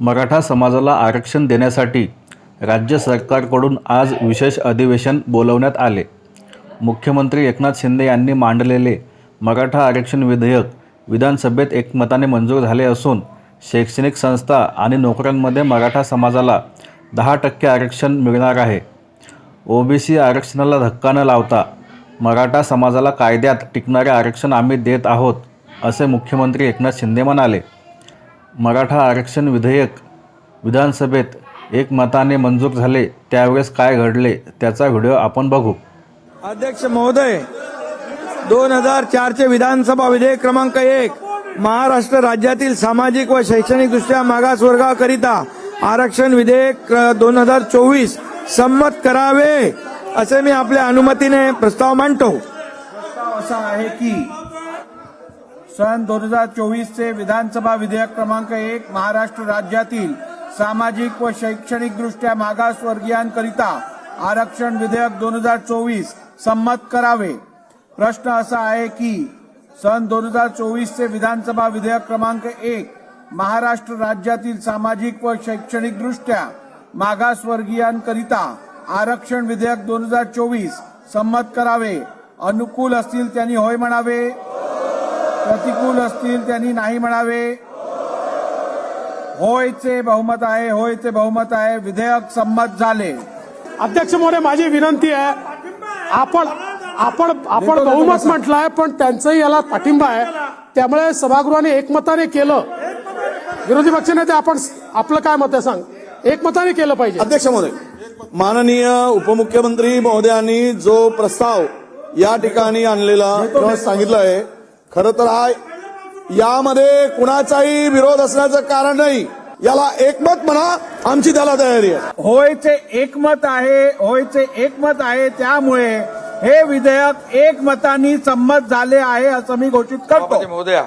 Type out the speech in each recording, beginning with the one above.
मराठा समाजाला आरक्षण देण्यासाठी राज्य सरकारकडून आज विशेष अधिवेशन बोलवण्यात आले. मुख्यमंत्री एकनाथ शिंदे यांनी मांडलेले मराठा आरक्षण विधेयक विधानसभेत एकमताने मंजूर झाले असून शैक्षणिक संस्था आणि नोकऱ्यांमध्ये मराठा समाजाला दहा टक्के आरक्षण मिळणार आहे. ओबीसी आरक्षणाला धक्का न लावता मराठा समाजाला कायद्यात टिकणारे आरक्षण आम्ही देत आहोत असे मुख्यमंत्री एकनाथ शिंदे म्हणाले. मराठा आरक्षण विधेयक विधानसभेत एकमताने मंजूर झाले त्यावेळेस काय घडले त्याचा व्हिडिओ आपण बघू. अध्यक्ष महोदय दोन हजार चारचे विधानसभा विधेयक क्रमांक एक महाराष्ट्र राज्यातील सामाजिक व शैक्षणिक दृष्ट्या मागासवर्गाकरिता आरक्षण विधेयक दोन हजार चोवीस संमत करावे असे मी आपल्या अनुमतीने प्रस्ताव मांडतो. प्रस्ताव असा आहे की सन दोन हजार चोवीसचे विधानसभा विधेयक क्रमांक एक महाराष्ट्र राज्यातील सामाजिक व शैक्षणिकदृष्ट्या मागासवर्गीयांकरिता आरक्षण विधेयक दोन हजार चोवीस संमत करावे. प्रश्न असा आहे की सन दोन हजार चोवीसचे विधानसभा विधेयक क्रमांक एक महाराष्ट्र राज्यातील सामाजिक व शैक्षणिकदृष्ट्या मागासवर्गीयांकरिता आरक्षण विधेयक दोन हजार चोवीस संमत करावे. अनुकूल असतील त्यांनी होय म्हणावे. प्रतिकूल असतील त्यांनी नाही म्हणावे. होयचे बहुमत आहे होयचे बहुमत आहे. विधेयक संमत झाले. अध्यक्ष महोदय माझी विनंती आहे आपण आपण आपण बहुमत म्हटलंय पण त्यांचंही याला पाठिंबा आहे. त्यामुळे सभागृहाने एकमताने केलं. विरोधी पक्षनेते आपण आपलं काय मत आहे सांग? एकमताने केलं पाहिजे. अध्यक्ष महोदय माननीय उपमुख्यमंत्री महोदयांनी जो प्रस्ताव या ठिकाणी आणलेला किंवा सांगितलं आहे खरं तर हा यामध्ये कुणाचाही विरोध असण्याचं कारण नाही. याला एकमत म्हणा आमची त्याला तयारी आहे. होयचे एकमत आहे होयचे एकमत आहे. त्यामुळे हे विधेयक एकमताने संमत झाले आहे असं मी घोषित करतो. महोदया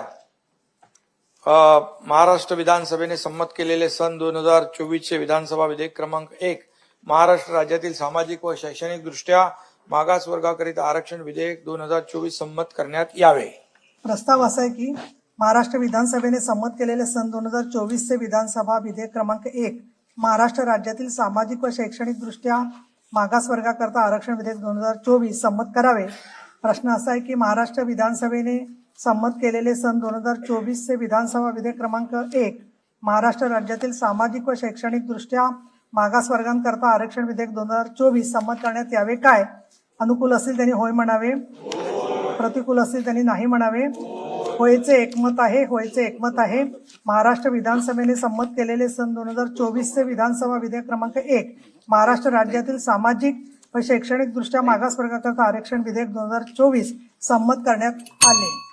अ, महाराष्ट्र विधानसभेने संमत केलेले सन दोन हजार चोवीसचे विधानसभा विधेयक क्रमांक एक महाराष्ट्र राज्यातील सामाजिक व शैक्षणिक दृष्ट्या मागास वर्गाकरिता आरक्षण विधेयक दोन हजार चोवीस संमत करण्यात यावे. प्रस्ताव असा आहे की महाराष्ट्र विधानसभेने संमत केलेले सन दोन हजार चोवीसचे विधानसभा विधेयक क्रमांक एक महाराष्ट्र राज्यातील सामाजिक व शैक्षणिक दृष्ट्या मागासवर्गाकरता आरक्षण विधेयक दोन हजार चोवीस संमत करावे. प्रश्न असा आहे की महाराष्ट्र विधानसभेने संमत केलेले सन दोन हजार चोवीसचे विधानसभा विधेयक क्रमांक एक महाराष्ट्र राज्यातील सामाजिक व शैक्षणिक दृष्ट्या मागासवर्गांकरता आरक्षण विधेयक दोन हजार चोवीस संमत करण्यात यावे काय? अनुकूल असतील त्यांनी होय म्हणावे. प्रतिकूल असतील त्यांनी नाही म्हणावे. होयचे एकमत आहे होयचे एकमत आहे. महाराष्ट्र विधानसभेने संमत केलेले सन दोन हजार चोवीसचे विधानसभा विधेयक क्रमांक एक महाराष्ट्र राज्यातील सामाजिक व शैक्षणिकदृष्ट्या मागासवर्गाकरता आरक्षण विधेयक दोन हजार चोवीस संमत करण्यात आले.